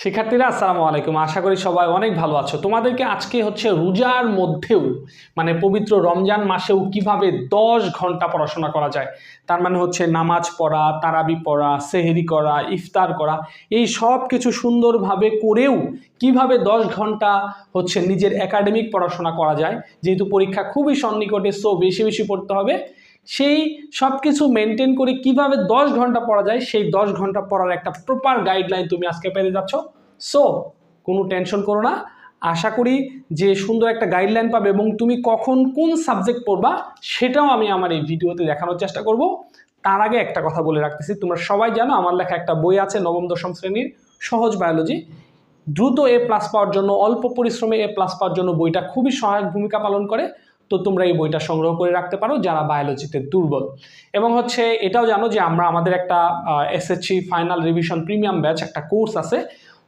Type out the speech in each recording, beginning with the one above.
শিক্ষার্থীরা, আসসালামু আলাইকুম। আশা করি সবাই অনেক ভালো আছো। তোমাদেরকে আজকে হচ্ছে রোজার মধ্যেও মানে পবিত্র রমজান মাসেও কীভাবে দশ ঘণ্টা পড়াশোনা করা যায়, তার মানে হচ্ছে নামাজ পড়া, তারাবি পড়া, সেহেরি করা, ইফতার করা, এই সব কিছু সুন্দরভাবে করেও কীভাবে দশ ঘণ্টা হচ্ছে নিজের একাডেমিক পড়াশোনা করা যায়, যেহেতু পরীক্ষা খুবই সন্নিকটে সো বেশি বেশি পড়তে হবে। সেই সব কিছু মেনটেন করে কীভাবে দশ ঘণ্টা পড়া যায়, সেই দশ ঘণ্টা পড়ার একটা প্রপার গাইডলাইন তুমি আজকে পেয়ে যাচ্ছ। সো কোনো টেনশন করো না। আশা করি যে সুন্দর একটা গাইডলাইন পাবে এবং তুমি কখন কোন সাবজেক্ট পড়বা, সেটাও আমি আমার এই ভিডিওতে দেখানোর চেষ্টা করব। তার আগে একটা কথা বলে রাখতেছি, তোমরা সবাই জানো আমার লেখা একটা বই আছে নবম দশম শ্রেণির সহজ বায়োলজি দ্রুত এ প্লাস পাওয়ার জন্য, অল্প পরিশ্রমে এ প্লাস পাওয়ার জন্য বইটা খুবই সহায়ক ভূমিকা পালন করে। তো তোমরা এই বইটা সংগ্রহ করে রাখতে পারো, যারা বায়োলজিতে দুর্বল। এবং হচ্ছে এটাও জানো যে আমরা আমাদের একটা SSC final revision premium batch একটা কোর্স আছে।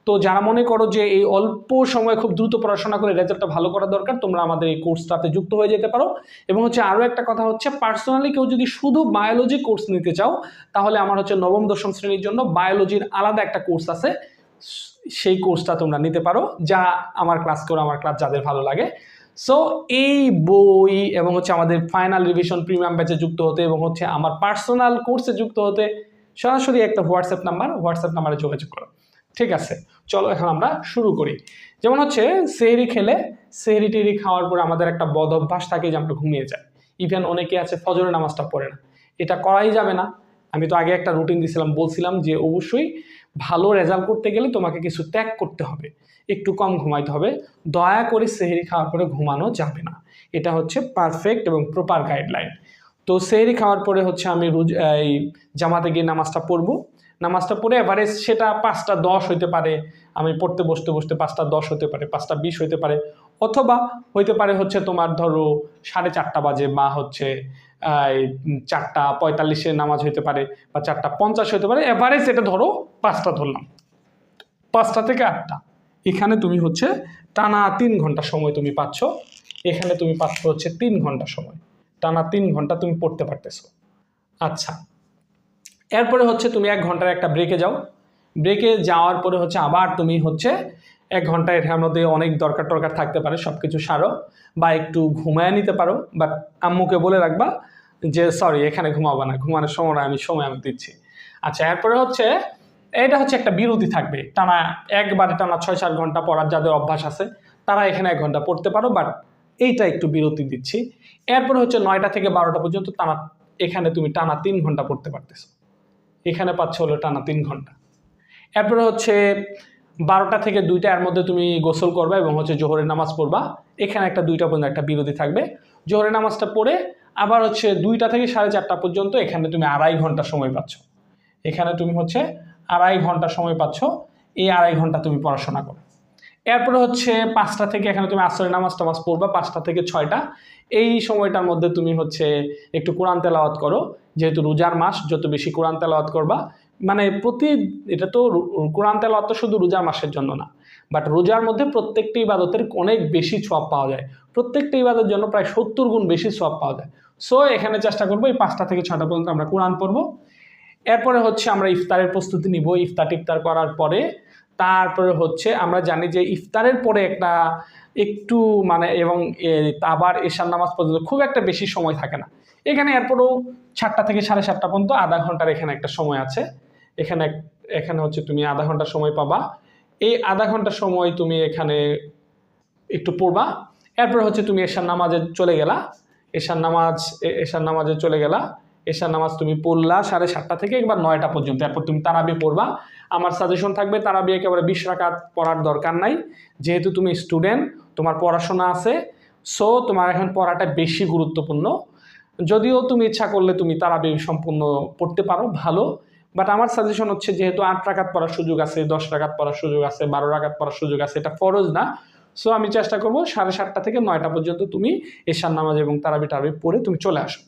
তো যারা মনে করো যে এই অল্প সময় খুব দ্রুত পড়াশোনা করে রেজাল্টটা ভালো করা দরকার, তোমরা আমাদের এই কোর্সটাতে যুক্ত হয়ে যেতে পারো। এবং হচ্ছে আরও একটা কথা হচ্ছে পার্সোনালি কেউ যদি শুধু বায়োলজি কোর্স নিতে চাও, তাহলে আমার হচ্ছে নবম, দশম শ্রেণির জন্য বায়োলজির আলাদা একটা কোর্স আছে। সেই কোর্সটা তোমরা নিতে পারো, যা আমার ক্লাস করে, আমার ক্লাস যাদের ভালো লাগে। সো এই বই এবং হচ্ছে আমাদের ফাইনাল রিভিশন প্রিমিয়াম ব্যাচে যুক্ত হতে এবং হচ্ছে আমার পার্সোনাল কোর্সে যুক্ত হতে সরাসরি একটা হোয়াটসঅ্যাপ নাম্বার হোয়াটসঅ্যাপ নাম্বারে যোগাযোগ করো। ঠিক আছে, চলো এখন আমরা শুরু করি। যেমন হচ্ছে, সেহরি খেলে, সেহরি টেরি খাওয়ার পরে আমাদের একটা বদ অভ্যাস থাকে যে আমরা ঘুমিয়ে যাই। ইভেন অনেকে আছে, ফজরের নামাজটা পড়ে না। এটা করাই যাবে না। আমি তো আগে একটা রুটিন দিয়েছিলাম বলছিলাম যে অবশ্যই ভালো রেজাল্ট করতে গেলে তোমাকে কিছু ত্যাগ করতে হবে। একটু কম ঘুমাইতে হবে। দয়া করে সেহেরি খাওয়ার পরে ঘুমানো যাবে না। এটা হচ্ছে পারফেক্ট এবং প্রপার গাইডলাইন তো সেহেরি খাওয়ার পরে হচ্ছে আমি রোজ, এই জামাতে গিয়ে নামাজটা পড়ব। নামাজটা পড়ে এভারেজ সেটা পাঁচটা দশ হইতে পারে। আমি পড়তে বসতে বসতে পাঁচটা দশ হতে পারে, পাঁচটা বিশ হতে পারে। অথবা হইতে পারে হচ্ছে তোমার ধরো সাড়ে চারটা বাজে বা হচ্ছে চারটা পঁয়তাল্লিশে নামাজ হইতে পারে বা চারটা পঞ্চাশ হতে পারে। এভারেজ এটা ধরো পাঁচটা ধরলাম। পাঁচটা থেকে আটটা। এখানে তুমি হচ্ছে টানা তিন ঘণ্টা সময় তুমি পাচ্ছ। এখানে তুমি পাচ্ছ হচ্ছে তিন ঘণ্টা সময়। টানা তিন ঘণ্টা তুমি পড়তে পারতেছো। আচ্ছা এরপরে হচ্ছে তুমি এক ঘণ্টার একটা ব্রেকে যাও। ব্রেকে যাওয়ার পরে হচ্ছে আবার তুমি হচ্ছে এক ঘণ্টা এটার মধ্যে অনেক দরকার টরকার থাকতে পারে সব কিছু সারো বা একটু ঘুমায় নিতে পারো। বাট আম্মুকে বলে রাখবা যে সরি এখানে ঘুমাবো না। ঘুমানোর সময় আমি সময় আমি দিচ্ছি। আচ্ছা এরপরে হচ্ছে এটা হচ্ছে একটা বিরতি থাকবে। টানা একবারে টানা ছয় চার ঘণ্টা পড়ার যাদের অভ্যাস আছে, তারা এখানে এক ঘণ্টা পড়তে পারো, বাট এইটা একটু বিরতি দিচ্ছি। এরপরে হচ্ছে নয়টা থেকে বারোটা পর্যন্ত টানা, এখানে তুমি টানা তিন ঘণ্টা পড়তে পারতেছো। এখানে পাচ্ছ হলো টানা তিন ঘণ্টা। এরপরে হচ্ছে বারোটা থেকে দুইটা এর মধ্যে তুমি গোসল করবা এবং হচ্ছে জোহরের নামাজ পড়বা। এখানে একটা দুইটা পর্যন্ত একটা বিরতি থাকবে। জোহরের নামাজটা পড়ে আবার হচ্ছে দুইটা থেকে সাড়ে চারটা পর্যন্ত এখানে তুমি আড়াই ঘণ্টা সময় পাচ্ছ। এখানে তুমি হচ্ছে আড়াই ঘণ্টা সময় পাচ্ছ, এই আড়াই ঘণ্টা তুমি পড়াশোনা করো। এরপরে হচ্ছে পাঁচটা থেকে এখানে তুমি আসরের নামাজ টামাজ পড়বা, পাঁচটা থেকে ছয়টা। এই সময়টার মধ্যে তুমি হচ্ছে একটু কোরআন তেলাওয়াত করো, যেহেতু রোজার মাস, যত বেশি কোরআন তেলাওয়াত করবা মানে প্রতি, এটা তো কোরআন তেলাওয়াত তো শুধু রোজার মাসের জন্য না বাট রোজার মধ্যে প্রত্যেকটি ইবাদতের অনেক বেশি ছোয়াব পাওয়া যায়। প্রত্যেকটা ইবাদতের জন্য প্রায় সত্তর গুণ বেশি ছোয়াব পাওয়া যায়। সো এখানে চেষ্টা করব এই পাঁচটা থেকে ছটা পর্যন্ত আমরা কোরআন পড়ব। এরপরে হচ্ছে আমরা ইফতারের প্রস্তুতি নিব, ইফতার টিফতার করার পরে। তারপরে হচ্ছে আমরা জানি যে ইফতারের পরে একটা একটু মানে এবং আবার এশার নামাজ পর্যন্ত খুব একটা বেশি সময় থাকে না। এখানে এরপরেও সাতটা থেকে সাড়ে সাতটা পর্যন্ত আধা ঘণ্টার এখানে একটা সময় আছে। এখানে এখানে হচ্ছে তুমি আধা ঘণ্টা সময় পাবা। এই আধা ঘণ্টা সময় তুমি এখানে একটু পড়বা। এরপরে হচ্ছে তুমি এশার নামাজে চলে গেলা। এশার নামাজ এশার নামাজে চলে গেলা। এশার নামাজ তুমি পড়লা সাড়ে সাতটা থেকে একবার নয়টা পর্যন্ত। এরপর তুমি তারাবি পড়বা। আমার সাজেশন থাকবে তারাবি একেবারে বিশ রাকাত পড়ার দরকার নাই। যেহেতু তুমি স্টুডেন্ট তোমার পড়াশোনা আছে সো তোমার এখন পড়াটা বেশি গুরুত্বপূর্ণ। যদিও তুমি ইচ্ছা করলে তুমি তারাবি সম্পূর্ণ পড়তে পারো, ভালো। বাট আমার সাজেশন হচ্ছে যেহেতু আট রাকাত পড়ার সুযোগ আছে, দশ রাকাত পড়ার সুযোগ আছে, বারো রাকাত পড়ার সুযোগ আছে, এটা ফরজ না। সো আমি চেষ্টা করব সাড়ে সাতটা থেকে নয়টা পর্যন্ত তুমি এশার নামাজ এবং তারাবি টারাবি পড়ে তুমি চলে আসো।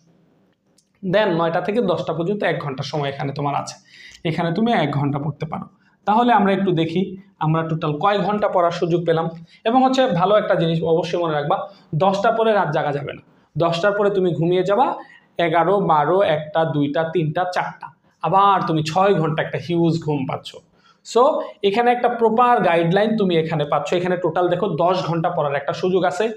দেন নয়টা থেকে দশটা পর্যন্ত এক ঘণ্টা সময় এখানে তোমার আছে। এখানে তুমি এক ঘণ্টা পড়তে পারো। তাহলে আমরা একটু দেখি, আমরা টোটাল কয় ঘণ্টা পড়ার সুযোগ পেলাম? এবং হচ্ছে ভালো একটা জিনিস অবশ্যই মনে রাখবা, দশটা পরে রাত জাগা যাবে না। দশটার পরে তুমি ঘুমিয়ে যাবা, এগারো, বারো, একটা, দুইটা, তিনটা, চারটা। আবার তুমি ছয় ঘণ্টা একটা হিউজ ঘুম পাচ্ছ। সো এখানে একটা প্রপার গাইডলাইন তুমি এখানে পাচ্ছ। এখানে টোটাল দেখো দশ ঘণ্টা পড়ার একটা সুযোগ আছে।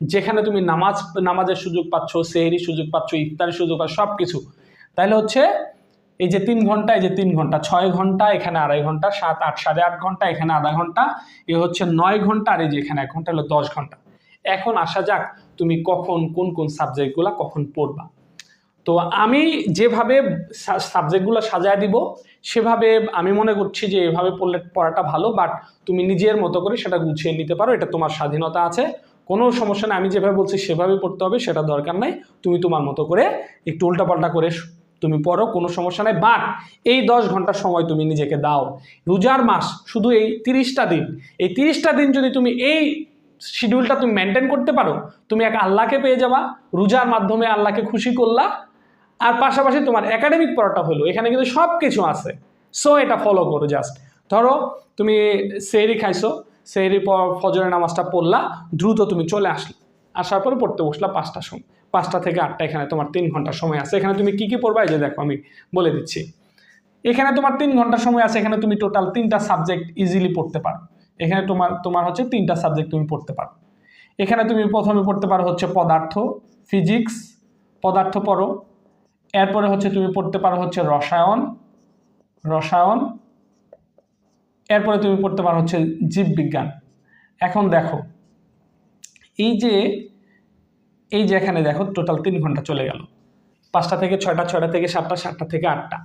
যেখানে তুমি নামাজ, নামাজের সুযোগ পাচ্ছ সেহরি সুযোগ পাচ্ছ, ইফতারের সুযোগ পাচ্ছ সব কিছু তাহলে হচ্ছে, এই যে তিন ঘণ্টা, এই যে তিন ঘণ্টা, ছয় ঘণ্টা, এখানে আড়াই ঘণ্টা, সাত, আট, সাড়ে আট ঘণ্টা, এখানে আধা ঘণ্টা, এ হচ্ছে নয় ঘণ্টা, আর এই যে এখানে এক ঘণ্টা হলো দশ ঘণ্টা। এখন আসা যাক, তুমি কখন, কোন কোন সাবজেক্টগুলো কখন পড়বা। তো আমি যেভাবে সাবজেক্টগুলো সাজায় দিব, সেভাবে আমি মনে করছি যে এভাবে পড়লে পড়াটা ভালো, বাট তুমি নিজের মতো করে সেটা গুছিয়ে নিতে পারো, এটা তোমার স্বাধীনতা আছে। কোনো সমস্যা নেই, আমি যেভাবে বলছি সেভাবে পড়তে হবে, সেটা দরকার নাই। তুমি তোমার মতো করে একটু উল্টাপাল্টা করে তুমি পড়ো, কোনো সমস্যা নাই। বাট এই দশ ঘণ্টা সময় তুমি নিজেকে দাও। রোজার মাস শুধু এই তিরিশটা দিন। এই তিরিশটা দিন যদি তুমি এই শিডিউলটা তুমি মেনটেন করতে পারো, তুমি এক আল্লাহকে পেয়ে যাবা, রোজার মাধ্যমে আল্লাহকে খুশি করলা, আর পাশাপাশি তোমার একাডেমিক পড়াটা হলো। এখানে কিন্তু সব কিছু আছে। সো এটা ফলো করো জাস্ট ধরো, তুমি সেরি খাইছো সেহরি ফজরের নামাজটা পড়লা, দ্রুত তুমি চলে আসলে। আসার পরে পড়তে বসলা পাঁচটার সময়। পাঁচটা থেকে আটটা এখানে তোমার তিন ঘণ্টা সময় আছে। এখানে তুমি কী কী পড়বা? এই যে দেখো আমি বলে দিচ্ছি। এখানে তোমার তিন ঘণ্টা সময় আছে। এখানে তুমি টোটাল তিনটা সাবজেক্ট ইজিলি পড়তে পারো। এখানে তোমার তোমার হচ্ছে তিনটা সাবজেক্ট তুমি পড়তে পারো। এখানে তুমি প্রথমে পড়তে পারো হচ্ছে পদার্থ ফিজিক্স পদার্থ পড়ো। এরপরে হচ্ছে তুমি পড়তে পারো হচ্ছে রসায়ন রসায়ন এরপরে তুমি পড়তে পারো হচ্ছে জীববিজ্ঞান। এখন দেখো, এই যে এই যে এখানে দেখো টোটাল তিন ঘণ্টা চলে গেল। পাঁচটা থেকে ছয়টা ছয়টা থেকে সাতটা সাতটা থেকে আটটা।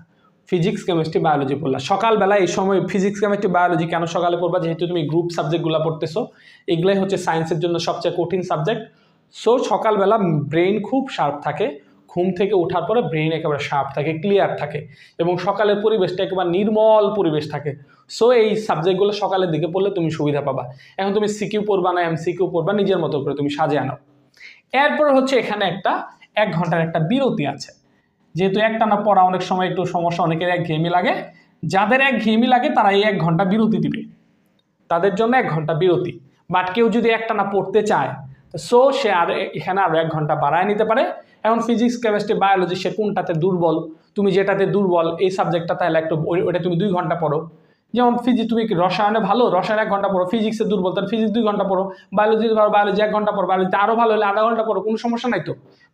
ফিজিক্স কেমিস্ট্রি বায়োলজি পড়লা। সকালবেলা এই সময় ফিজিক্স কেমিস্ট্রি বায়োলজি কেন সকালে পড়বা? যেহেতু তুমি গ্রুপ সাবজেক্টগুলো পড়তেছো, এগুলাই হচ্ছে সায়েন্সের জন্য সবচেয়ে কঠিন সাবজেক্ট সো সকালবেলা ব্রেন খুব শার্প থাকে। ঘুম থেকে ওঠার পরে ব্রেন একেবারে শার্প থাকে ক্লিয়ার থাকে এবং সকালের পরিবেশটা একেবারে নির্মল পরিবেশ থাকে। সো এই সাবজেক্টগুলো সকালের দিকে পড়লে তুমি সুবিধা পাবা। এখন তুমি সিকিউ পড়বা না এম সিকিউ পড়বা, নিজের মতো করে তুমি সাজে আনো এরপর হচ্ছে এখানে একটা, এক ঘণ্টার একটা বিরতি আছে। যেহেতু একটানা পড়া অনেক সময় একটু সমস্যা, অনেকের এক ঘেমি লাগে। যাদের এক ঘেমি লাগে, তারা এই এক ঘণ্টা বিরতি দিবে। তাদের জন্য এক ঘণ্টা বিরতি। বাট কেউ যদি একটানা পড়তে চায় সো সে আর এখানে আরও এক ঘণ্টা বাড়ায় নিতে পারে। এখন ফিজিক্স কেমিস্ট্রি বায়োলজি সে কোনটাতে দুর্বল, তুমি যেটাতে দুর্বল, এই সাবজেক্টটা তাহলে একটু ওটা তুমি দুই ঘণ্টা পড়ো। যেমন ফিজিক্স তুমি রসায়নে ভালো? রসায়ন এক ঘণ্টা পড়ো। ফিজিক্সে দুর্বল, তাহলে ফিজিক্স দুই ঘণ্টা পড়ো। বায়োলজি ভালো বায়োলজি এক ঘণ্টা পড়ো। বায়োলজিতে আরও ভালো হলে আধা ঘণ্টা পড়ো, কোনো সমস্যা নাই তো?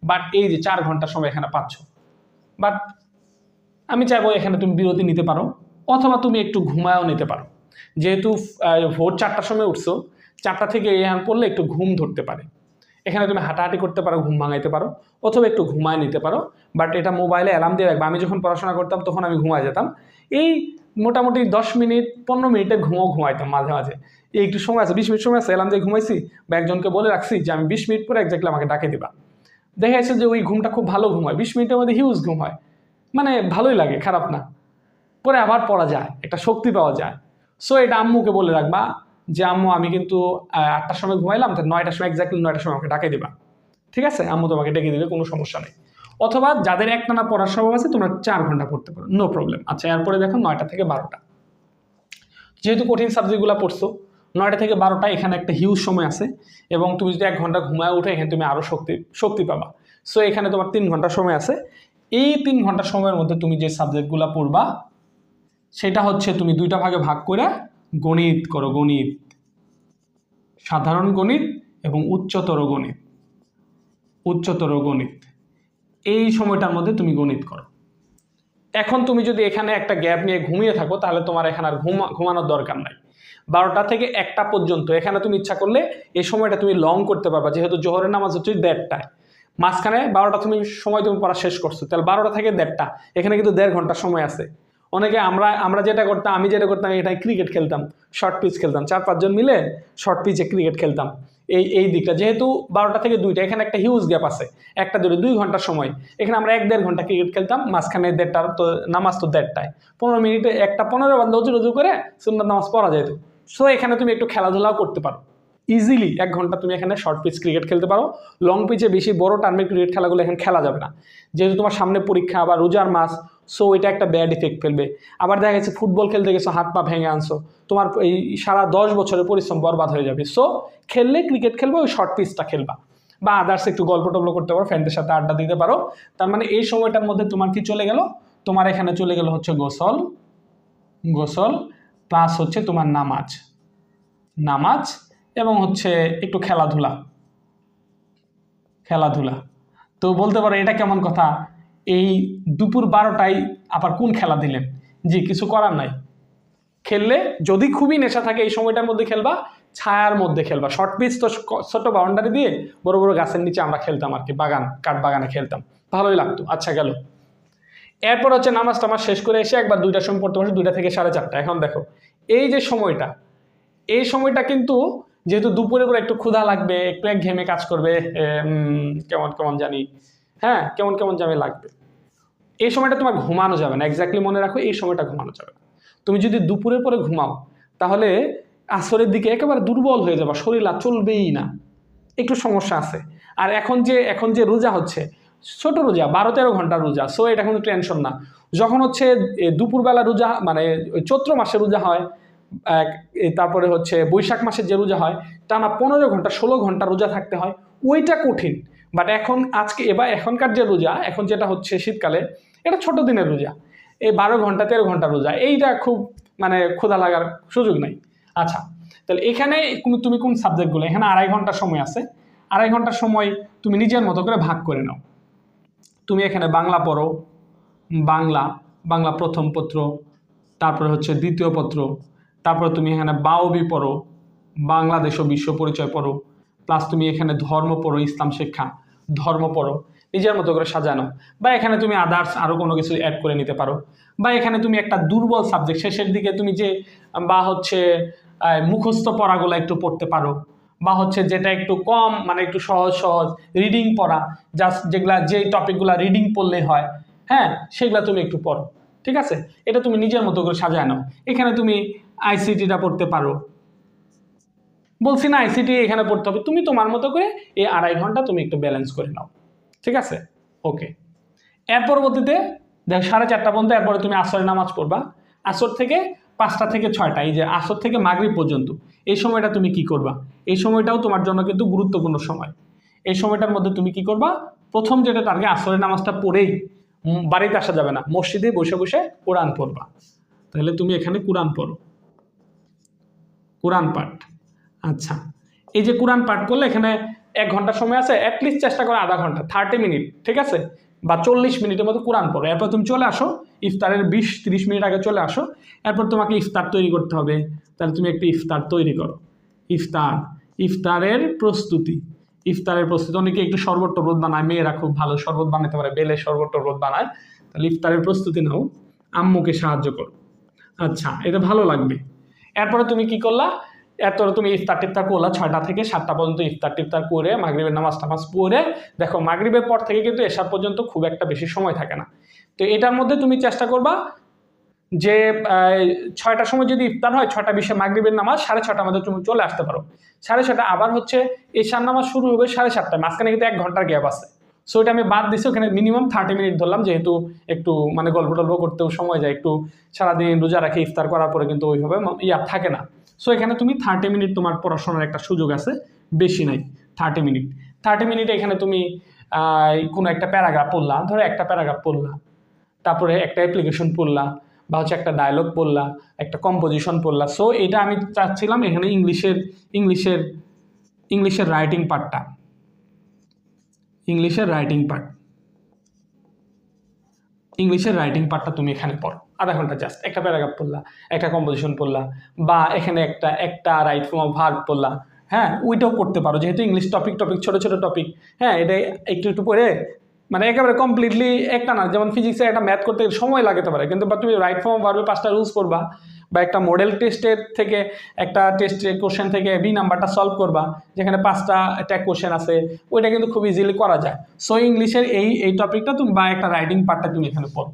বাট এই যে চার ঘণ্টা সময় এখানে পাচ্ছ। বাট আমি চাইব এখানে তুমি বিরতি নিতে পারো, অথবা তুমি একটু ঘুমায়ও নিতে পারো। যেহেতু ভোর চারটার সময় উঠছো, চারটা থেকে এখানে পড়লে একটু ঘুম ধরতে পারে। এখানে তুমি হাঁটাহাঁটি করতে পারো, ঘুম ভাঙাইতে পারো, অথবা একটু ঘুমায় নিতে পারো বাট এটা মোবাইলে অ্যালার্ম দিয়ে রাখবে। আমি যখন পড়াশোনা করতাম, তখন আমি ঘুমায় যেতাম। এই মোটামুটি দশ মিনিট, পনেরো মিনিটে ঘুমও ঘুমাইতাম মাঝে মাঝে। এই একটু সময় আছে, বিশ মিনিট সময় আছে অ্যালার্ম দিয়ে ঘুমাইছি, বা একজনকে বলে রাখছি যে, আমি বিশ মিনিট পরে একজাক্টলি আমাকে ডাকে দিবা। দেখা যাচ্ছে যে, ওই ঘুমটা খুব ভালো ঘুম হয়। বিশ মিনিটের মধ্যে হিউজ ঘুম হয়। মানে ভালোই লাগে, খারাপ না। পরে আবার পড়া যায়, একটা শক্তি পাওয়া যায়। সো এটা আম্মুকে বলে রাখবা যে, আম্মু, আমি কিন্তু আটটার সময় ঘুমাইলাম, তো নয়টার সময় এক্স্যাক্টলি নয়টার সময় আমাকে ডাকে দিবা। ঠিক আছে? আম্মু তোমাকে ডেকে দিবে, কোনো সমস্যা নেই। অথবা যাদের একটানা পড়ার স্বভাব আছে, তোমরা চার ঘণ্টা পড়তে পারো নো প্রবলেম আচ্ছা এরপরে দেখো নয়টা থেকে বারোটা। যেহেতু কঠিন সাবজেক্টগুলো পড়ছো, নয়টা থেকে বারোটা এখানে একটা হিউজ সময় আছে এবং তুমি যদি এক ঘণ্টা ঘুমায় উঠে, এখানে তুমি আরও শক্তি শক্তি পাবা। সো এখানে তোমার তিন ঘণ্টা সময় আছে। এই তিন ঘণ্টা সময়ের মধ্যে তুমি যে সাবজেক্টগুলো পড়বা, সেটা হচ্ছে তুমি দুইটা ভাগে ভাগ করে গণিত করো, গণিত। সাধারণ গণিত এবং উচ্চতর গণিত। উচ্চতর গণিত। এই সময়টার মধ্যে তুমি গণিত করো। এখন তুমি যদি এখানে একটা গ্যাপ নিয়ে ঘুমিয়ে থাকো, তাহলে তোমার এখানে আর ঘুমা, ঘুমানোর দরকার নাই। বারোটা থেকে একটা পর্যন্ত, এখানে তুমি ইচ্ছা করলে এই সময়টা তুমি লং করতে পারবা, যেহেতু জোহরের নামাজ হচ্ছে দেড়টায়। মাঝখানে বারোটা তুমি, সময় তুমি পড়া শেষ করছ, তাহলে বারোটা থেকে দেড়টা। এখানে কিন্তু দেড় ঘণ্টা সময় আছে। অনেকে আমরা আমরা যেটা করতাম, আমি যেটা করতাম, এটাই ক্রিকেট খেলতাম শর্ট পিচ খেলতাম। চার পাঁচজন মিলে শর্ট পিচে ক্রিকেট খেলতাম। এই এই দিকটা। যেহেতু বারোটা থেকে দুইটা, এখানে একটা হিউজ গ্যাপ আছে। একটা দুটো দুই ঘণ্টার সময়। এখানে আমরা এক দেড় ঘণ্টা ক্রিকেট খেলতাম, মাঝখানে দেড়টার তো নামাজ তো দেড়টায়। পনেরো মিনিটে একটা পনেরো বান্ধব রজু রজু করে সুন্দর নামাজ পড়া যেত। সো এখানে তুমি একটু খেলাধুলাও করতে পারো। ইজিলি এক ঘণ্টা তুমি এখানে শর্ট পিচ ক্রিকেট খেলতে পারো। লং পিচে বেশি বড় টার্মের ক্রিকেট খেলাগুলো এখানে খেলা যাবে না। যেহেতু তোমার সামনে পরীক্ষা বা রোজার মাস সো এটা একটা ব্যাড ইফেক্ট ফেলবে। আবার দেখা গেছে ফুটবল খেলতে গেছো, হাত পা ভেঙে আনছো, তোমার এই সারা দশ বছরের পরিশ্রম বরবাদ হয়ে যাবে। সো খেললে ক্রিকেট খেলবে, ওই শর্ট পিচটা খেলবা। বা আদার্স একটু গল্প টল্প করতে পারো ফ্রেন্ডের সাথে আড্ডা দিতে পারো। তার মানে এই সময়টার মধ্যে তোমার কি চলে গেল? তোমার এখানে চলে গেল হচ্ছে গোসল। গোসল প্লাস হচ্ছে তোমার নামাজ। নামাজ এবং হচ্ছে একটু খেলাধুলা। খেলাধুলা। তো বলতে পারো, এটা কেমন কথা? এই দুপুর বারোটায় আবার কোন খেলা দিলেন? জি, কিছু করার নাই। খেললে যদি খুবই নেশা থাকে এই সময়টার মধ্যে খেলবা, ছায়ার মধ্যে খেলবা। শর্ট পিচ তো ছোট বাউন্ডারি দিয়ে বড় বড় গাছের নিচে আমরা খেলতাম আর কি, বাগান, কাঠ বাগানে খেলতাম। ভালোই লাগতো আচ্ছা গেল। এরপর হচ্ছে নামাজ টামাজ শেষ করে এসে একবার দুইটার সময় পড়তে বসে দুইটা থেকে সাড়ে চারটা। এখন দেখো, এই যে সময়টা, এই সময়টা কিন্তু যেহেতু দুপুরে করে একটু ক্ষুধা লাগবে, একটু এক ঘেমে কাজ করবে কেমন কেমন জানি হ্যাঁ কেমন কেমন যাবে লাগবে। এই সময়টা তোমার ঘুমানো যাবে না। এক্স্যাক্টলি মনে রাখো, এই সময়টা ঘুমানো যাবে তুমি যদি দুপুরের পরে ঘুমাও, তাহলে আসরের দিকে একেবারে দুর্বল হয়ে যাবে, শরীর আর চলবেই না। একটু সমস্যা আছে। আর এখন যে এখন যে রোজা হচ্ছে, ছোট রোজা বারো তেরো ঘণ্টা রোজা সো এটা কোনো টেনশন না। যখন হচ্ছে দুপুরবেলা রোজা মানে চৈত্র মাসে রোজা হয় তারপরে হচ্ছে বৈশাখ মাসে যে রোজা হয়, টানা পনেরো ঘণ্টা, ষোলো ঘণ্টা রোজা থাকতে হয়। ওইটা কঠিন। বাট এখন আজকে, এবার এখনকার যে রোজা, এখন যেটা হচ্ছে শীতকালে, এটা ছোট দিনের রোজা। এই বারো ঘণ্টা, তেরো ঘণ্টা রোজা, এইটা খুব মানে ক্ষুধা লাগার সুযোগ নাই। আচ্ছা তাহলে এখানে তুমি- কোন সাবজেক্টগুলো এখানে আড়াই ঘণ্টা সময় আছে। আড়াই ঘণ্টার সময় তুমি নিজের মতো করে ভাগ করে নাও। তুমি এখানে বাংলা পড়ো, বাংলা বাংলা প্রথম পত্র, তারপরে হচ্ছে দ্বিতীয় পত্র, তারপরে তুমি এখানে বাওবি পড়ো, বাংলাদেশ ও বিশ্ব পরিচয় পড়ো প্লাস তুমি এখানে ধর্ম পড়ো, ইসলাম শিক্ষা, ধর্ম পড়ো, নিজের মতো করে সাজানো। বা এখানে তুমি আদার্স আরও কোনো কিছু অ্যাড করে নিতে পারো। বা এখানে তুমি একটা দুর্বল সাবজেক্ট শেষের দিকে তুমি যে, বা হচ্ছে মুখস্থ পড়াগুলো একটু পড়তে পারো। বা হচ্ছে যেটা একটু কম মানে একটু সহজ সহজ রিডিং পড়া জাস্ট যেগুলা, যে টপিকগুলো রিডিং পড়লে হয় হ্যাঁ সেগুলা তুমি একটু পড়ো। ঠিক আছে? এটা তুমি নিজের মতো করে সাজায় নাও। এখানে তুমি আইসিটিটা পড়তে পারো। বলছি, না আইসিটি এখানে পড়তে হবে। তুমি তোমার মতো করে এই আড়াই ঘণ্টা তুমি একটু ব্যালেন্স করে নাও। ঠিক আছে? ওকে এর পরবর্তীতে দেখো, সাড়ে চারটা পর্যন্ত এরপরে তুমি আসরের নামাজ পড়বা। আসর থেকে পাঁচটা থেকে ছয়টা, এই যে আসর থেকে মাগরিব পর্যন্ত, এই সময়টা তুমি কি করবা? এই সময়টাও তোমার জন্য কিন্তু গুরুত্বপূর্ণ সময়। এই সময়টার মধ্যে তুমি কি করবা? প্রথম যেটা টার্গেট আসরের নামাজটা পড়েই বাড়িতে আসা যাবে না। মসজিদে বসে বসে কোরআন পড়বা। তাহলে তুমি এখানে কোরআন পড়ো। কোরআন পাঠ। আচ্ছা এই যে কোরআন পাঠ করলে এখানে এক ঘণ্টা সময় আছে অ্যাটলিস্ট চেষ্টা করো আধা ঘণ্টা থার্টি মিনিট ঠিক আছে? বা চল্লিশ মিনিটের মতো কোরআন পড়ো। এরপর তুমি চলে আসো, ইফতারের বিশ, তিরিশ মিনিট আগে চলে আসো, এরপর তোমাকে ইফতার তৈরি করতে হবে। তাহলে তুমি একটু ইফতার তৈরি করো। ইফতার, ইফতারের প্রস্তুতি। ইফতারের প্রস্তুতি, অনেকে একটু শরবত টরবত বানায়, মেয়েরা খুব ভালো শরবত বানাতে পারে, বেলে শরবত টরবত বানায়। তাহলে ইফতারের প্রস্তুতি নাও, আম্মুকে সাহায্য করো। আচ্ছা এটা ভালো লাগবে। এরপরে তুমি কি করলা? এরপরে তুমি ইফতার টিফতার করলা, ছয়টা থেকে সাতটা পর্যন্ত ইফতার টিফতার করে মাগরিবের নামাজ টামাজ পড়ে, দেখো মাগরিবের পর থেকে কিন্তু এসার পর্যন্ত খুব একটা বেশি সময় থাকে না। তো এটার মধ্যে তুমি চেষ্টা করবা যে ছয়টার সময় যদি ইফতার হয়, ছয়টা বিশে মাগরিবের নামাজ, সাড়ে ছটার মধ্যে তুমি চলে আসতে পারো। সাড়ে ছটা আবার হচ্ছে এশার নামাজ শুরু হবে সাড়ে সাতটায়, মাঝখানে কিন্তু এক ঘণ্টার গ্যাপ আছে। সো এটা আমি বাদ দিছি, ওখানে মিনিমাম থার্টি মিনিট ধরলাম, যেহেতু একটু মানে গল্প টল্প করতেও সময় যায়, একটু সারাদিন রোজা রাখে, ইফতার করার পরে কিন্তু ওইভাবে ইয়া থাকে না। সো এখানে তুমি থার্টি মিনিট তোমার পড়াশোনার একটা সুযোগ আছে, বেশি নাই থার্টি মিনিট থার্টি মিনিট এখানে তুমি কোনো একটা প্যারাগ্রাফ পড়লা, ধরো একটা প্যারাগ্রাফ পড়লা, তারপরে একটা অ্যাপ্লিকেশন পড়লা, বা হচ্ছে একটা ডায়লগ পড়লা, একটা কম্পোজিশন পড়লা। সো এটা আমি চাচ্ছিলাম এখানে ইংলিশের ইংলিশের ইংলিশের রাইটিং পার্টটা ইংলিশের রাইটিং পার্ট ইংলিশের রাইটিং পার্টটা তুমি এখানে পড়ো। আধা ঘণ্টা জাস্ট একটা প্যারাগ্রাফ পড়লা, একটা কম্পোজিশন পড়লা, বা এখানে একটা একটা রাইট ফর্ম অফ ভার্ব পড়লা। হ্যাঁ ওইটাও করতে পারো, যেহেতু ইংলিশ টপিক টপিক ছোটো ছোটো টপিক হ্যাঁ এটা একটু একটু পড়ে মানে একেবারে কমপ্লিটলি একটা না, যেমন ফিজিক্সে একটা ম্যাথ করতে সময় লাগাতে পারে, কিন্তু বা তুমি রাইট ফর্ম ভার্বে পাঁচটা রুলস করবা বা একটা মডেল টেস্টের থেকে একটা টেস্টের কোশ্চেন থেকে বি নাম্বারটা সলভ করবা, যেখানে পাঁচটা ট্যাগ কোশ্চেন আছে, ওইটা কিন্তু খুব ইজিলি করা যায়। সো ইংলিশের এই এই টপিকটা তুমি, বা একটা রাইটিং পার্টটা তুমি এখানে পড়ো।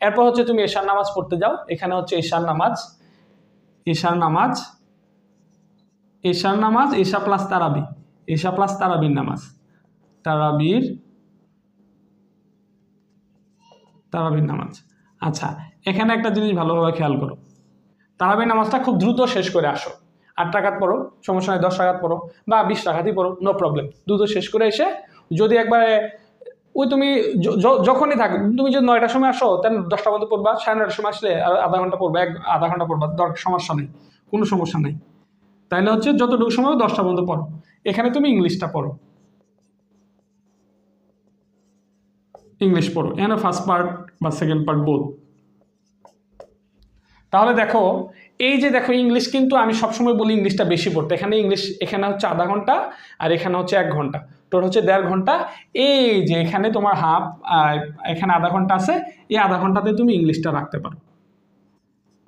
এরপর হচ্ছে তুমি এশার নামাজ পড়তে যাও। এখানে হচ্ছে এশার নামাজ। এশার নামাজ। এশার নামাজ, এশা প্লাস তারাবি। এশা প্লাস তারাবির নামাজ। তারাবির তারাবির নামাজ। আচ্ছা এখানে একটা জিনিস ভালোভাবে খেয়াল করো। তারাবির নামাজটা খুব দ্রুত শেষ করে আসো। আট টাকাত পড়ো, সমস্যা নেই, দশ টাকাত পড়ো, বা বিশ টাকাতেই পড়ো নো প্রবলেম দ্রুত শেষ করে এসে যদি একবারে ওই তুমি যখনই থাক, তুমি যদি নয়টার সময় আসো তাহলে দশটা পর্যন্ত পড়বা, সাড়ে নয়টার সময় আসলে আধা ঘণ্টা পড়বা, এক, আধা ঘণ্টা পড়বা সমস্যা নেই, কোনো সমস্যা নেই। তাইলে হচ্ছে যতটুকু সময় দশটা পর্যন্ত পড়ো। এখানে তুমি ইংলিশটা পড়ো। ইংলিশ পড়ো। এখানে ফার্স্ট পার্ট বা সেকেন্ড পার্ট বোধ তাহলে দেখো, এই যে দেখো ইংলিশ কিন্তু আমি সবসময় বলি ইংলিশটা বেশি পড়তে। এখানে ইংলিশ, এখানে হচ্ছে আধা ঘণ্টা আর এখানে হচ্ছে এক ঘণ্টা। তোর হচ্ছে দেড় ঘণ্টা। এই যে এখানে তোমার হাফ এখানে আধা ঘণ্টা আছে, এই আধা ঘন্টাতে তুমি ইংলিশটা রাখতে পারো।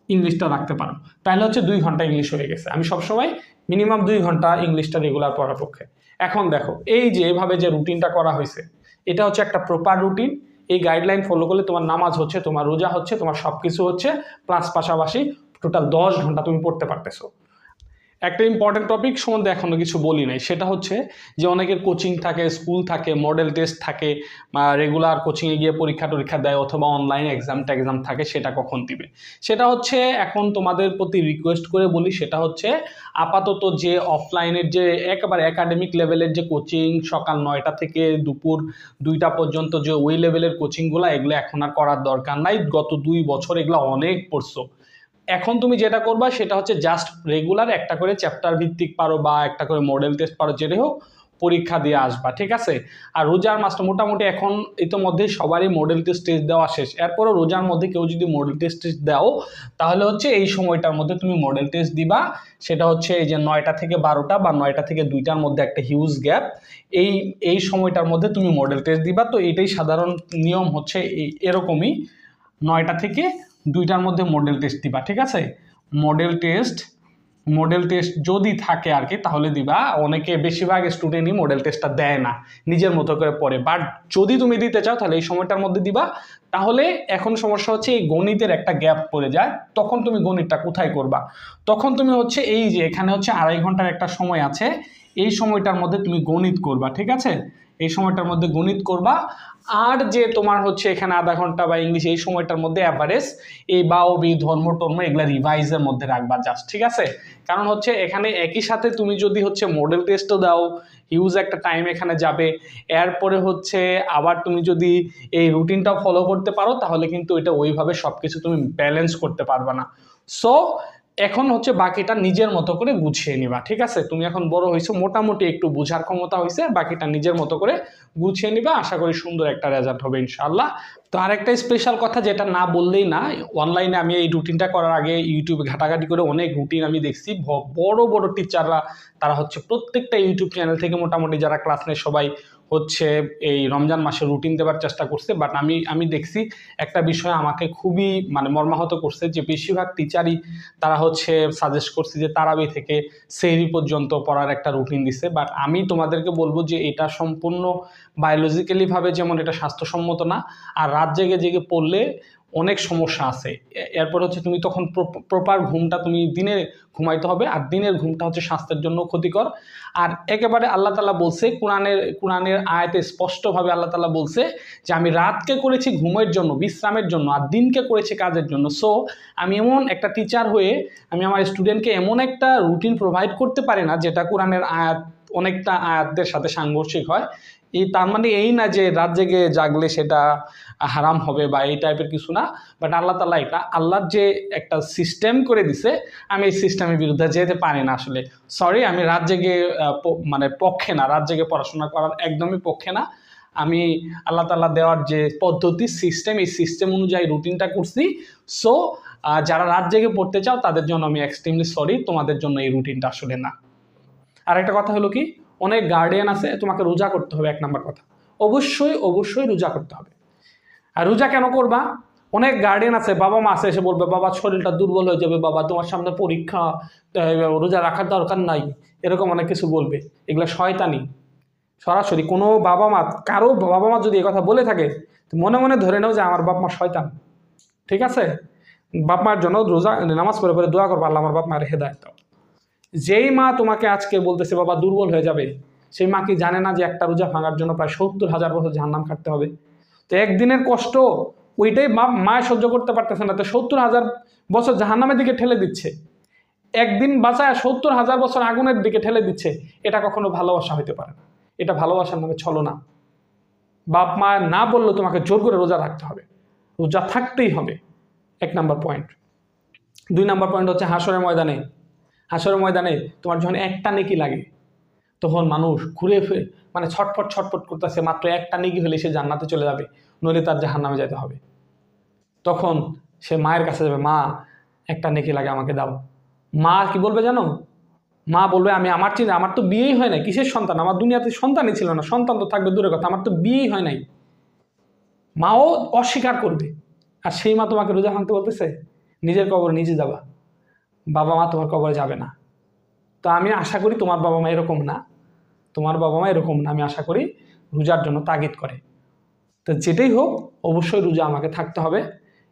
ইংলিশটা রাখতে পারো। তাহলে হচ্ছে দুই ঘণ্টা ইংলিশ হয়ে গেছে। আমি সবসময় মিনিমাম দুই ঘণ্টা ইংলিশটা রেগুলার পড়ার পক্ষে। এখন দেখো, এই যে এভাবে যে রুটিনটা করা হয়েছে, এটা হচ্ছে একটা প্রপার রুটিন এই গাইডলাইন ফলো করলে তোমার নামাজ হচ্ছে, তোমার রোজা হচ্ছে, তোমার সব কিছু হচ্ছে প্লাস পাশাপাশি টোটাল দশ ঘণ্টা তুমি পড়তে পারতেছো। একটা ইম্পর্টেন্ট টপিক সম্বন্ধে এখনও কিছু বলি নাই। সেটা হচ্ছে যে অনেকের কোচিং থাকে স্কুল থাকে মডেল টেস্ট থাকে রেগুলার কোচিংয়ে গিয়ে পরীক্ষা টরীক্ষা দেয় অথবা অনলাইন এক্সাম টেক্সাম থাকে, সেটা কখন দিবে? সেটা হচ্ছে এখন তোমাদের প্রতি রিকোয়েস্ট করে বলি, সেটা হচ্ছে আপাতত যে অফলাইনের যে একেবারে একাডেমিক লেভেলের যে কোচিং সকাল নয়টা থেকে দুপুর দুইটা পর্যন্ত যে ওই লেভেলের কোচিংগুলো এগুলো এখন আর করার দরকার নাই। গত দুই বছর এগুলো অনেক পড়ছো। এখন তুমি যেটা করবা, সেটা হচ্ছে জাস্ট রেগুলার একটা করে চ্যাপ্টার ভিত্তিক পারো বা একটা করে মডেল টেস্ট পারো যেটা হোক, পরীক্ষা দিয়ে আসবা, ঠিক আছে? আর রোজার মাসটা মোটামুটি এখন ইতোমধ্যে সবারই মডেল টেস্ট টেস্ট দেওয়া শেষ। এরপরও রোজার মধ্যে কেউ যদি মডেল টেস্ট টেস্ট দাও, তাহলে হচ্ছে এই সময়টার মধ্যে তুমি মডেল টেস্ট দিবা। সেটা হচ্ছে এই যে নয়টা থেকে বারোটা বা নয়টা থেকে দুইটার মধ্যে একটা হিউজ গ্যাপ এই এই সময়টার মধ্যে তুমি মডেল টেস্ট দিবা। তো এটাই সাধারণ নিয়ম হচ্ছে এরকমই। নয়টা থেকে দুইটার মধ্যে মডেল টেস্ট দিবা, ঠিক আছে? মডেল টেস্ট মডেল টেস্ট যদি থাকে আর কি, তাহলে দিবা। অনেকে বেশিরভাগ স্টুডেন্টই মডেল টেস্টটা দেয় না, নিজের মতো করে পড়ে। বাট যদি তুমি দিতে চাও, তাহলে এই সময়টার মধ্যে দিবা। তাহলে এখন সমস্যা হচ্ছে এই গণিতের একটা গ্যাপ পড়ে যায়। তখন তুমি গণিতটা কোথায় করবা? তখন তুমি হচ্ছে এই যে, এখানে হচ্ছে আড়াই ঘণ্টার একটা সময় আছে। এই সময়টার মধ্যে তুমি গণিত করবা, ঠিক আছে? এই সময়টার মধ্যে গণিত করবা। আর যে তোমার হচ্ছে এখানে আধা ঘণ্টা বা ইংলিশ এই সময়টার মধ্যে অ্যাভারেজ এই বা ও, বি, ধর্ম, টর্ম এগুলা রিভাইজের মধ্যে রাখবা জাস্ট ঠিক আছে? কারণ হচ্ছে এখানে একই সাথে তুমি যদি হচ্ছে মডেল টেস্টও দাও হিউজ একটা টাইম এখানে যাবে। এরপরে হচ্ছে আবার তুমি যদি এই রুটিনটা ফলো করতে পারো, তাহলে কিন্তু এটা ওইভাবে সব কিছু তুমি ব্যালেন্স করতে পারবে না। সো এখন হচ্ছে বাকিটা নিজের মতো করে গুছিয়ে নিবা, ঠিক আছে? তুমি এখন বড় হয়েছো মোটামুটি একটু বোঝার ক্ষমতা হয়েছে বাকিটা নিজের মতো করে গুছিয়ে নিবা, আশা করি সুন্দর একটা রেজাল্ট হবে ইনশাআল্লাহ। তো আরেকটা স্পেশাল কথা যেটা না বললেই না অনলাইনে আমি এই রুটিনটা করার আগে ইউটিউবে ঘাটাঘাটি করে অনেক রুটিন আমি দেখছি। বড় বড় টিচাররা তারা হচ্ছে প্রত্যেকটা ইউটিউব চ্যানেল থেকে মোটামুটি যারা ক্লাস নেয় সবাই হচ্ছে এই রমজান মাসে রুটিন দেওয়ার চেষ্টা করছে বাট আমি আমি দেখছি একটা বিষয় আমাকে খুবই মানে মর্মাহত করছে যে বেশিরভাগ টিচারই তারা হচ্ছে সাজেস্ট করছে যে তারাবি থেকে সেহরি পর্যন্ত পড়ার একটা রুটিন দিছে বাট আমি তোমাদেরকে বলব যে এটা সম্পূর্ণ বায়োলজিক্যালিভাবে যেমন এটা স্বাস্থ্যসম্মত না, আর রাত জেগে জেগে পড়লে অনেক সমস্যা আছে। এরপর হচ্ছে তুমি তখন প্রপার ঘুমটা তুমি দিনে ঘুমাইতে হবে আর দিনের ঘুমটা হচ্ছে স্বাস্থ্যের জন্য ক্ষতিকর। আর একেবারে আল্লাহ তালা বলছে, কোরআনের কোরআনের আয়াতে স্পষ্টভাবে আল্লাহ তালা বলছে যে, আমি রাতকে করেছি ঘুমের জন্য, বিশ্রামের জন্য আর দিনকে করেছি কাজের জন্য। সো আমি এমন একটা টিচার হয়ে আমি আমার স্টুডেন্টকে এমন একটা রুটিন প্রোভাইড করতে পারি না, যেটা কোরআনের আয়াত অনেকটা আয়াতদের সাথে সাংঘর্ষিক হয়। এই তার মানে এই না যে রাত জেগে জাগলে সেটা হারাম হবে বা এই টাইপের কিছু না বাট আল্লাহ তালা এটা, আল্লাহর যে একটা সিস্টেম করে দিছে, আমি এই সিস্টেমের বিরুদ্ধে যেতে পারি না আসলে। সরি আমি রাত জেগে মানে পক্ষে না, রাত জেগে পড়াশোনা করার একদমই পক্ষে না। আমি আল্লাহ তালা দেওয়ার যে পদ্ধতি সিস্টেম এই সিস্টেম অনুযায়ী রুটিনটা করছি। সো যারা রাত জেগে পড়তে চাও, তাদের জন্য আমি এক্সট্রিমলি সরি তোমাদের জন্য এই রুটিনটা আসলে না। আর একটা কথা হলো কি? অনেক গার্ডিয়ান আছে, তোমাকে রোজা করতে হবে, এক নাম্বার কথা। অবশ্যই অবশ্যই রোজা করতে হবে। আর রোজা কেন করবা? অনেক গার্ডিয়ান আছে, বাবা মা আছে, এসে বলবে, বাবা, শরীরটা দুর্বল হয়ে যাবে, বাবা, তোমার সামনে পরীক্ষা রোজা রাখার দরকার নাই। এরকম অনেক কিছু বলবে। এগুলো শয়তানি। সরাসরি কোনো বাবা মা, কারও বাবা মা যদি কথা বলে থাকে মনে মনে ধরে নাও যে, আমার বাপ মা শয়তান। ঠিক আছে? বাপ মার জন্য রোজা, নামাজ পড়ে পড়ে দোয়া করব, আল্লাহ আমার বাপ মায়ের হেদায়ত যেই মা তোমাকে আজকে বলতেছে, বাবা, দুর্বল হয়ে যাবে। সেই মা কি জানে না যে একটা রোজা ভাঙার জন্য প্রায় সত্তর হাজার বছর জাহান্নাম কাটতে হবে? তো একদিনের কষ্ট, ওইটাই মা সহ্য করতে পারতেছে না। তো সত্তর হাজার বছর জাহান্নামের দিকে ঠেলে দিচ্ছে। একদিন বাঁচায় সত্তর হাজার বছর আগুনের দিকে ঠেলে দিচ্ছে। এটা কখনো ভালোবাসা হইতে পারে না। এটা ভালোবাসার নামে ছলনা। বাপ মা না বললেও তোমাকে জোর করে রোজা রাখতে হবে। রোজা থাকতেই হবে। এক নাম্বার পয়েন্ট। দুই নাম্বার পয়েন্ট হচ্ছে হাসরের ময়দানে। হাসরের ময়দানে তোমার যখন একটা নেকি লাগে, তখন মানুষ ঘুরে ফিরে মানে ছটফট ছটফট করতেছে, মাত্র একটা নেকি হলে সে জান্নাতে চলে যাবে, নইলে তার জাহান নামে যেতে হবে। তখন সে মায়ের কাছে যাবে, মা, একটা নেকি লাগে আমাকে দাও। মা কি বলবে জানো? মা বলবে, আমি আমার চিন্তা আমার তো বিয়েই হয় নাই, কিসের সন্তান? আমার দুনিয়াতে সন্তানই ছিল না, সন্তান তো থাকবে দূরের কথা, আমার তো বিয়েই হয় নাই। মাও অস্বীকার করবে। আর সেই মা তোমাকে রোজা ভাঙতে বলতেছে, নিজের কবরে নিজে যাবা। বাবা মা তোমার কবরে যাবে না। তো আমি আশা করি তোমার বাবা মা এরকম না। তোমার বাবা মা এরকম না, আমি আশা করি রোজার জন্য তাগিদ করে। তো যেটাই হোক, অবশ্যই রোজা আমাকে থাকতে হবে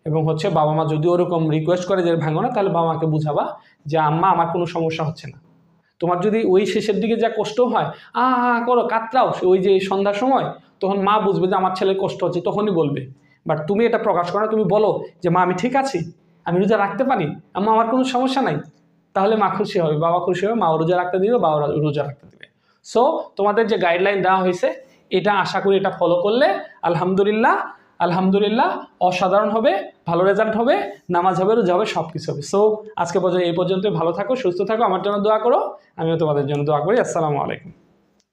এবং হচ্ছে বাবা মা যদি ওরকম রিকোয়েস্ট করে যে ভাঙো না, তাহলে বাবা মাকে বুঝাবা যে আম্মা, আমার কোনো সমস্যা হচ্ছে না। তোমার যদি ওই শেষের দিকে যা কষ্ট হয়, আ আ করো, কাতরাও। ওই যে সন্ধ্যার সময়, তখন মা বুঝবে যে আমার ছেলের কষ্ট হচ্ছে, তখনই বলবে। বাট তুমি এটা প্রকাশ করো তুমি বলো যে, মা, আমি ঠিক আছি? আমি রোজা রাখতে পারি? আম্মা, আমার কোনো সমস্যা নাই। তাহলে মা খুশি হবে, বাবা খুশি হবে মা রোজা রাখতে দিবে বাবা রোজা রাখতে দিবে। সো তোমাদের যে গাইডলাইন দেওয়া হয়েছে, এটা আশা করি এটা ফলো করলে আলহামদুলিল্লাহ আলহামদুলিল্লাহ অসাধারণ হবে, ভালো রেজাল্ট হবে, নামাজ হবে, রোজা হবে সব কিছু হবে। সো আজকে পর্যন্ত এই পর্যন্ত ভালো থাকো, সুস্থ থাকো, আমার জন্য দোয়া করো, আমিও তোমাদের জন্য দোয়া করি। আসসালামু আলাইকুম।